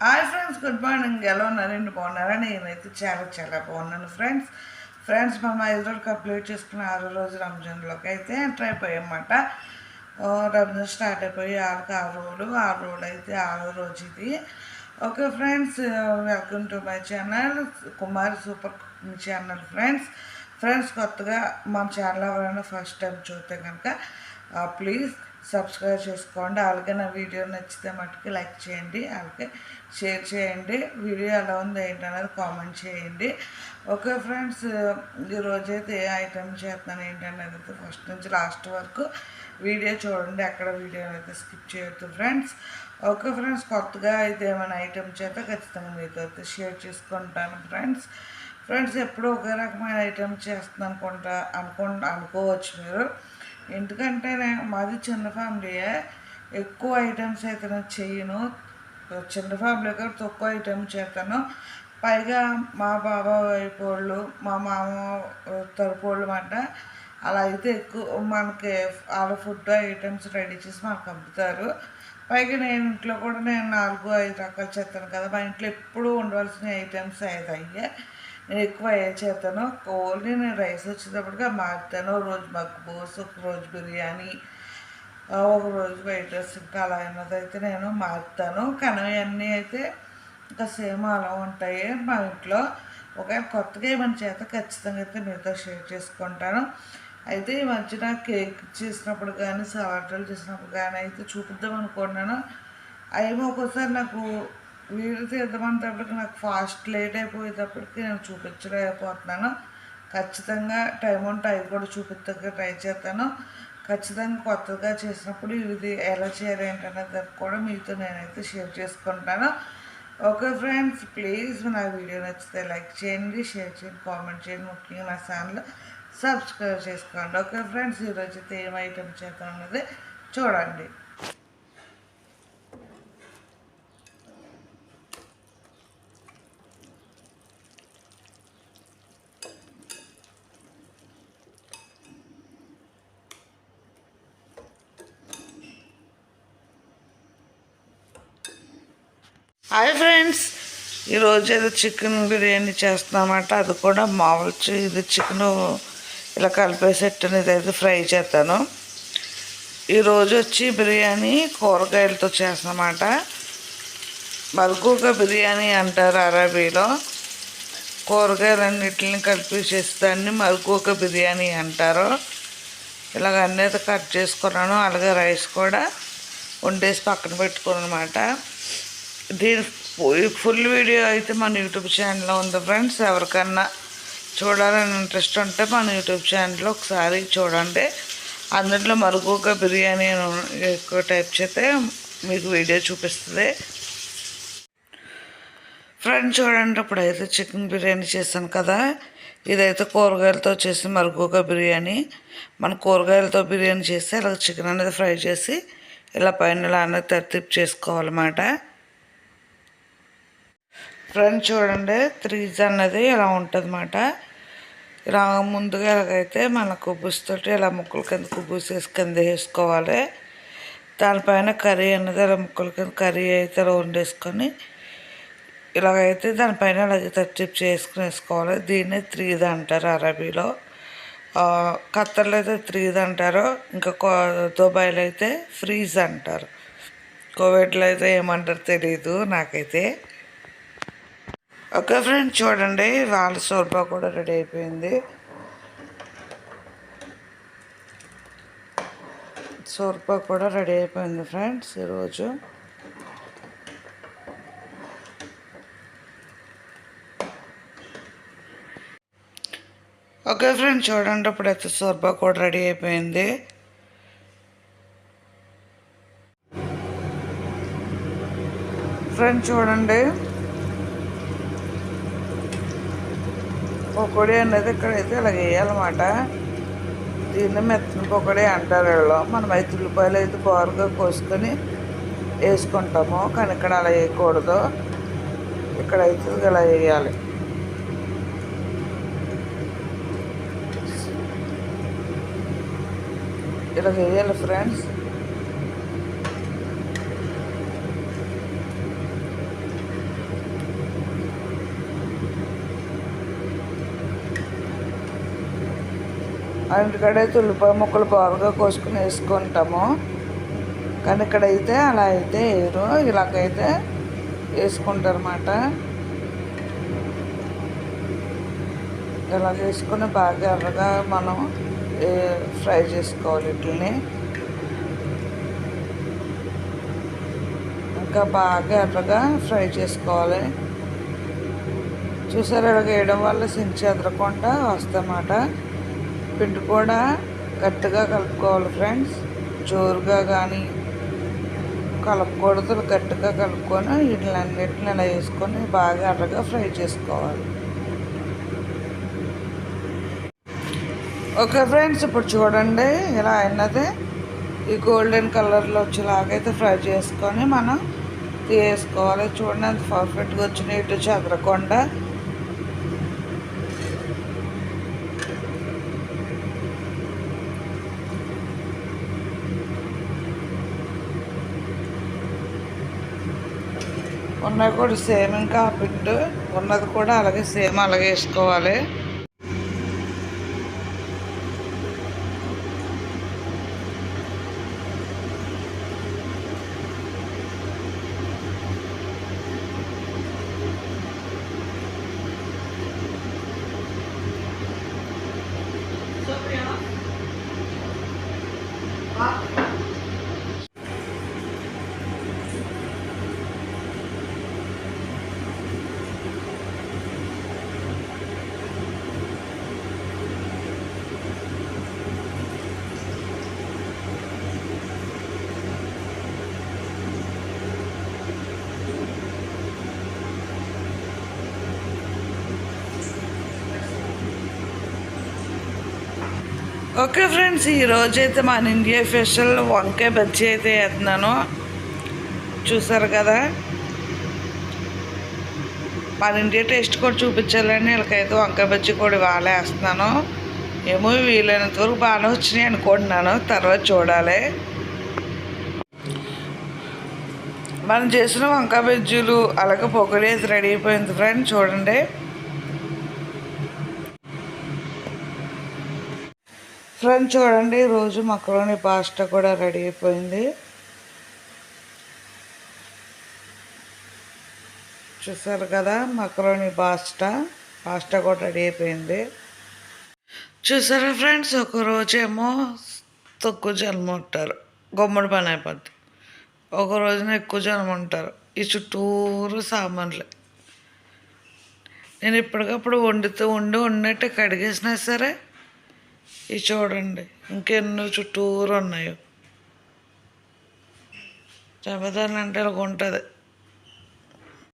Hi friends good morning ఎలా ఉన్నారండి బాగున్నారా? నేనైతే చాలా చాలా బాగున్నాను ఫ్రెండ్స్ ఫ్రెండ్స్ మనం ఐదు రోజులు కంప్లీట్ చేసుకున్న ఆరో రోజు రంజాన్లోకి అయితే ఎంటర్ అయిపోయామాట రంజాన్ స్టార్ట్ అయిపోయి ఆరుకు ఆరు రోజులు. ఆరు రోజులు అయితే ఆరో రోజు ఇది. Okay friends welcome to my channel Kumar super cooking channel friends friends కొత్తగా మన ఛానల్ ఎవరైనా ఫస్ట్ టైం చూస్తే కనుక ప్లీజ్ సబ్స్క్రైబ్ చేసుకోండి. అలాగే నా వీడియో నచ్చితే మటుకు లైక్ చేయండి. అలాగే షేర్ చేయండి. వీడియో ఎలా ఉంది ఏంటనేది కామెంట్ చేయండి. ఓకే ఫ్రెండ్స్ ఈరోజు అయితే ఏ ఐటమ్ చేస్తున్నాను ఏంటనేది అయితే ఫస్ట్ నుంచి లాస్ట్ వరకు వీడియో చూడండి. అక్కడ వీడియో అయితే స్కిప్ చేయొద్దు ఫ్రెండ్స్. ఓకే ఫ్రెండ్స్ కొత్తగా అయితే ఏమైనా ఐటమ్ చేస్తే ఖచ్చితంగా మీతో అయితే షేర్ చేసుకుంటాను ఫ్రెండ్స్. ఫ్రెండ్స్ ఎప్పుడూ ఒకే రకమైన ఐటమ్ చేస్తున్నాను అనుకుంటా అనుకో అనుకోవచ్చు మీరు. ఎందుకంటే నేను మాది చిన్న ఫ్యామిలీయే ఎక్కువ ఐటమ్స్ అయితే నేను చెయ్యను చిన్న ఫ్యామిలీ కూడా తక్కువ ఐటమ్ చేస్తాను. పైగా మా బాబా వైపు వాళ్ళు మా మామ తరపు వాళ్ళు అంట అలా అయితే ఎక్కువ మనకి వాళ్ళ ఫుడ్ ఐటమ్స్ రెడీ చేసి మనకు అమ్ముతారు పైగా నేను ఇంట్లో కూడా నేను నాలుగు ఐదు రకాలు చేస్తాను కదా. మా ఇంట్లో ఎప్పుడూ ఉండవలసిన ఐటమ్స్ అయితే అయ్యే నేను ఎక్కువ ఏం చేస్తాను ఓన్లీ నేను రైస్ వచ్చేటప్పటిగా మారుతాను రోజు మగ్బోస్ ఒక రోజు బిర్యానీ ఒక రోజు వైట్ రైస్ ఇంకా అలా అయినదైతే నేను మారుతాను. కానీ అన్నీ అయితే ఇంకా సేమ్ అలా ఉంటాయి మా ఇంట్లో. ఒకవేళ కొత్తగా ఏమైనా చేత ఖచ్చితంగా అయితే మీతో షేర్ చేసుకుంటాను. అయితే ఈ మధ్యన కేక్ చేసినప్పుడు కానీ సలాడ్లు చేసినప్పుడు కానీ అయితే చూపిద్దాం అనుకున్నాను. అవి ఒక్కోసారి నాకు వీడియో తీద్దామంటప్పటికి నాకు ఫాస్ట్ లేట్ అయిపోయేటప్పటికి నేను చూపించలేకపోతున్నాను. ఖచ్చితంగా టైం ఉంటే అవి కూడా చూపించక ట్రై చేస్తాను. ఖచ్చితంగా కొత్తగా చేసినప్పుడు ఇది ఎలా చేయాలి ఏంటనేది కూడా మీతో నేనైతే షేర్ చేసుకుంటాను. ఓకే ఫ్రెండ్స్ ప్లీజ్ నా వీడియో నచ్చితే లైక్ చేయండి షేర్ చేయండి కామెంట్ చేయండి. ముఖ్యంగా నా ఛానల్ సబ్స్క్రైబ్ చేసుకోండి. ఓకే ఫ్రెండ్స్ ఈరోజు అయితే ఏం ఐటమ్ చేద్దాం అన్నది చూడండి. Hi friends. ఈరోజు ఏదో చికెన్ బిర్యానీ చేస్తున్నామాట. అది కూడా మామూలు ఇది చికెన్ ఇలా కలిపేసేట్టు ఇదైతే ఫ్రై చేస్తాను. ఈరోజు వచ్చి బిర్యానీ కూరగాయలతో చేస్తామాట మరుగుక బిర్యానీ అంటారు అరబీలో. కూరగాయలన్నిటిని కలిపి చేసేదాన్ని మరుగుక బిర్యానీ అంటారు. ఇలాగ అన్నీ కట్ చేసుకున్నాను. అలాగే రైస్ కూడా వండేసి పక్కన పెట్టుకున్నాను అనమాట దీని ఫుల్ వీడియో అయితే మన యూట్యూబ్ ఛానల్లో ఉంది ఫ్రెండ్స్. ఎవరికన్నా చూడాలని ఇంట్రెస్ట్ ఉంటే మన యూట్యూబ్ ఛానల్లో ఒకసారి చూడండి. అందులో మరుగుగా బిర్యానీ ఎక్కువ టైప్ చేస్తే మీకు వీడియో చూపిస్తుంది. ఫ్రెండ్స్ చూడండి ఇప్పుడైతే చికెన్ బిర్యానీ చేశాను కదా. ఇదైతే కూరగాయలతో చేసి మరుగుగా బిర్యానీ. మన కూరగాయలతో బిర్యానీ చేస్తే ఇలా చికెన్ అనేది ఫ్రై చేసి ఇలా పైన ఇలా అనేది తరతిప్ చేసుకోవాలన్నమాట. ఫ్రంట్ చూడండి త్రీజ్ అన్నది ఇలా ఉంటుందన్నమాట. ఇలా ముందుగా ఎలాగైతే మన కుబ్బుస్తోటి ఇలా ముక్కల కింద కుబ్బుసేసి కింద వేసుకోవాలి. దానిపైన కర్రీ అన్నది ఇలా ముక్కల కింద కర్రీ అయితే ఇలా వండేసుకొని ఇలాగైతే దానిపైన ఇలాగే తట్టిప్ చేసుకుని వేసుకోవాలి. దీన్ని త్రీద్ అంటారు అరబీలో. ఆ, ఖత్తర్లో అయితే త్రీద్ అంటారు. ఇంకా కో- దుబాయ్లో అయితే ఫ్రీజ్ అంటారు. కోవిడ్లో అయితే ఏమంటారు తెలియదు నాకైతే. ఓకే ఫ్రెండ్ చూడండి వాళ్ళ సోర్బా కూడా రెడీ అయిపోయింది. సోర్బా కూడా రెడీ అయిపోయింది ఫ్రెండ్స్ ఈరోజు. ఓకే ఫ్రెండ్ చూడండి ఇప్పుడైతే సోర్బా కూడా రెడీ అయిపోయింది. ఫ్రెండ్ చూడండి. పకోడీ అనేది ఇక్కడైతే ఇలా వేయాలన్నమాట. దీన్ని మెత్తన పొకోడి అంటారు వీళ్ళు. మనం అయితే ఉల్లిపాయలు అయితే బారుగా కోసుకొని వేసుకుంటాము. కానీ ఇక్కడ అలా వేయకూడదు. ఇక్కడైతే ఇలా వేయాలి. ఇలా వేయాలి ఫ్రెండ్స్. ఇంటికాడైతే ఉల్లిపాయ ముక్కలు బాగా కోసుకుని వేసుకుంటాము. కానీ ఇక్కడైతే అలా అయితే వేయరు. ఇలాగైతే వేసుకుంటారు అన్నమాట ఇలా వేసుకుని బాగా ఎర్రగా మనం ఫ్రై చేసుకోవాలి వీటిని ఇంకా బాగా ఎర్రగా ఫ్రై చేసుకోవాలి. చూసారు ఇలాగ వేయడం వల్ల సించి ఎదరకుండా వస్తాయన్నమాట. పిండి కూడా గట్టిగా కలుపుకోవాలి ఫ్రెండ్స్. జోరుగా కానీ కలపకూడదు గట్టిగా కలుపుకొని వీటిని అన్నిటిని ఇలా వేసుకొని బాగా ఎర్రగా ఫ్రై చేసుకోవాలి. ఓకే ఫ్రెండ్స్ ఇప్పుడు చూడండి ఇలా అయినది. ఈ గోల్డెన్ కలర్లో వచ్చేలాగైతే ఫ్రై చేసుకొని మనం వేసుకోవాలి చూడండి అంత పర్ఫెక్ట్గా వచ్చినాయి ఇటు చెదరకుండా. ఉన్నది కూడా సేమ్ ఇంకా ఆ పిండి ఉన్నది కూడా అలాగే సేమ్ అలాగే వేసుకోవాలి. ఓకే ఫ్రెండ్స్ ఈరోజు అయితే మన ఇండియా స్పెషల్ వంకాయ బజ్జీ అయితే వేస్తున్నాను చూసారు కదా? మన ఇండియా టేస్ట్ కూడా చూపించాలని వీళ్ళకైతే వంకాయ బజ్జీ కూడా ఇవాళ వేస్తున్నాను. ఏమో వీలైనంత వరకు బాగానే వచ్చినాయి అనుకుంటున్నాను. తర్వాత చూడాలి. మనం చేసిన వంకాయ బజ్జీలు అలాగే పొగలేదు రెడీ అయిపోయింది ఫ్రెండ్ చూడండి. ఫ్రెండ్స్ చూడండి రోజు మక్రోని పాస్తా కూడా రెడీ అయిపోయింది. చూసారు కదా మక్రోని పాస్తా. పాస్తా కూడా రెడీ అయిపోయింది. చూసారా ఫ్రెండ్స్ ఒక రోజేమో తక్కువ జన్మ ఉంటారు. గుమ్మడి పని అయిపోద్ది. ఒక రోజున ఎక్కువ జనం ఉంటారు. ఈ చుట్టూరు సామాన్లే. నేను ఇప్పటికప్పుడు వండుతూ ఉండి ఉన్నట్టు కడిగేసినా సరే ఇవి చూడండి ఇంకెన్నో చుట్టూరు ఉన్నాయో జమదారులు అంటే ఇలా ఉంటుంది